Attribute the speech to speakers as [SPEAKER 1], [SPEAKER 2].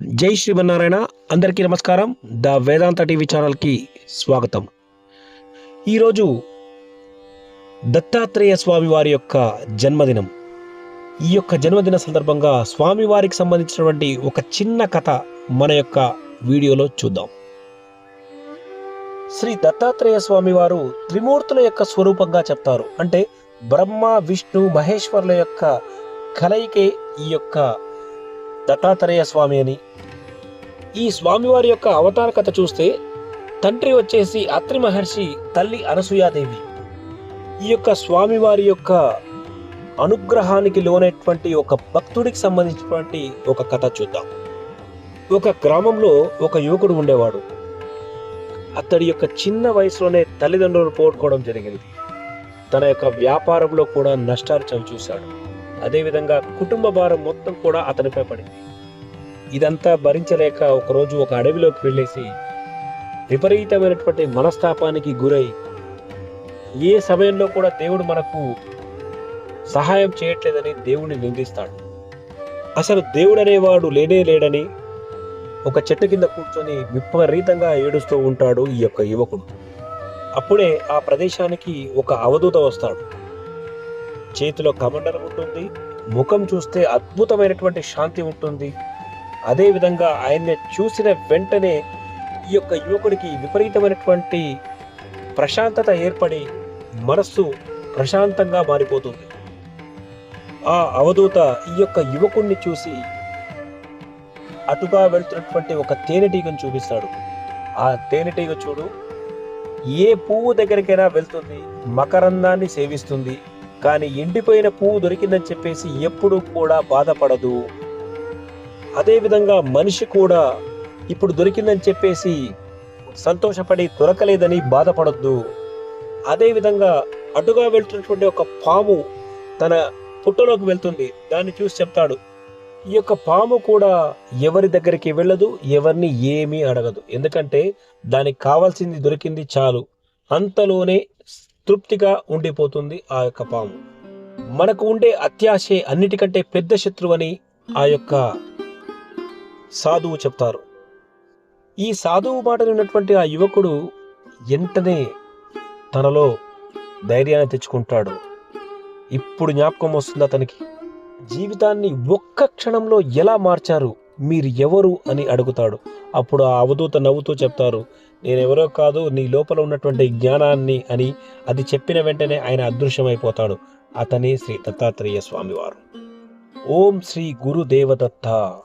[SPEAKER 1] జై శ్రీమన్నారాయణ. అందరికీ నమస్కారం. ద వేదాంత టీవీ ఛానల్కి స్వాగతం. ఈరోజు దత్తాత్రేయ స్వామి వారి యొక్క జన్మదినం. ఈ యొక్క జన్మదిన సందర్భంగా స్వామివారికి సంబంధించినటువంటి ఒక చిన్న కథ మన యొక్క వీడియోలో చూద్దాం. శ్రీ దత్తాత్రేయ స్వామివారు త్రిమూర్తుల యొక్క స్వరూపంగా చెప్తారు. అంటే బ్రహ్మ విష్ణు మహేశ్వరుల యొక్క కలయికే ఈ యొక్క దత్తాత్రేయ స్వామి అని. ఈ స్వామివారి యొక్క అవతార కథ చూస్తే తండ్రి వచ్చేసి అత్రి మహర్షి తల్లి అనసూయాదేవి. ఈ యొక్క స్వామివారి యొక్క అనుగ్రహానికి లోనైనటువంటి ఒక భక్తుడికి సంబంధించినటువంటి ఒక కథ చూద్దాం. ఒక గ్రామంలో ఒక యువకుడు ఉండేవాడు. అతడి యొక్క చిన్న వయసులోనే తల్లిదండ్రులు పోగొట్టుకోవడం జరిగింది. తన యొక్క వ్యాపారంలో కూడా నష్టాలు చవి చూశాడు అదేవిధంగా కుటుంబ భారం మొత్తం కూడా అతనిపై పడింది. ఇదంతా భరించలేక ఒకరోజు ఒక అడవిలోకి వెళ్ళేసి విపరీతమైనటువంటి మనస్తాపానికి గురై ఏ సమయంలో కూడా దేవుడు మనకు సహాయం చేయట్లేదని దేవుడిని నిందిస్తాడు. అసలు దేవుడు అనేవాడు లేనే లేడని ఒక చెట్టు కింద కూర్చొని విపరీతంగా ఏడుస్తూ ఉంటాడు ఈ యొక్క యువకుడు. అప్పుడే ఆ ప్రదేశానికి ఒక అవధూత వస్తాడు. చేతిలో కమండలం ఉంటుంది ముఖం చూస్తే అద్భుతమైనటువంటి శాంతి ఉంటుంది. అదేవిధంగా ఆయన్ని చూసిన వెంటనే ఈ యొక్క యువకుడికి విపరీతమైనటువంటి ప్రశాంతత ఏర్పడి మనస్సు ప్రశాంతంగా మారిపోతుంది. ఆ అవధూత ఈ యొక్క యువకుణ్ణి చూసి అటుగా వెళ్తున్నటువంటి ఒక తేనెటీగను చూపిస్తాడు. ఆ తేనెటీగ చూడు ఏ పువ్వు దగ్గరికైనా వెళ్తుంది మకరందాన్ని సేవిస్తుంది. కానీ ఎండిపోయిన పువ్వు దొరికిందని చెప్పేసి ఎప్పుడూ కూడా బాధపడదు. అదేవిధంగా మనిషి కూడా ఇప్పుడు దొరికిందని చెప్పేసి సంతోషపడి దొరకలేదని బాధపడద్దు. అదేవిధంగా అటుగా వెళ్తున్నటువంటి ఒక పాము తన పుట్టలోకి వెళ్తుంది. దాన్ని చూసి చెప్తాడు ఈ యొక్క పాము కూడా ఎవరి దగ్గరికి వెళ్ళదు ఎవరిని ఏమీ అడగదు. ఎందుకంటే దానికి కావాల్సింది దొరికింది చాలు. అంతలోనే తృప్తిగా ఉండిపోతుంది ఆ యొక్క పాము. మనకు ఉండే అత్యాశే అన్నిటికంటే పెద్ద శత్రువు అని ఆ యొక్క సాధువు చెప్తారు. ఈ సాధువు మాట విన్నటువంటి ఆ యువకుడు వెంటనే తనలో ధైర్యాన్ని తెచ్చుకుంటాడు. ఇప్పుడు జ్ఞాపకం వస్తుంది అతనికి జీవితాన్ని ఒక్క క్షణంలో ఎలా మార్చారు? మీరు ఎవరు అని అడుగుతాడు. అప్పుడు ఆ అవధూత నవ్వుతూ చెప్తారు నేనెవరో కాదు నీ లోపల ఉన్నటువంటి జ్ఞానాన్ని అని అది చెప్పిన వెంటనే ఆయన అదృశ్యమైపోతాడు. అతనే శ్రీ దత్తాత్రేయ స్వామివారు. ఓం శ్రీ గురుదేవదత్త.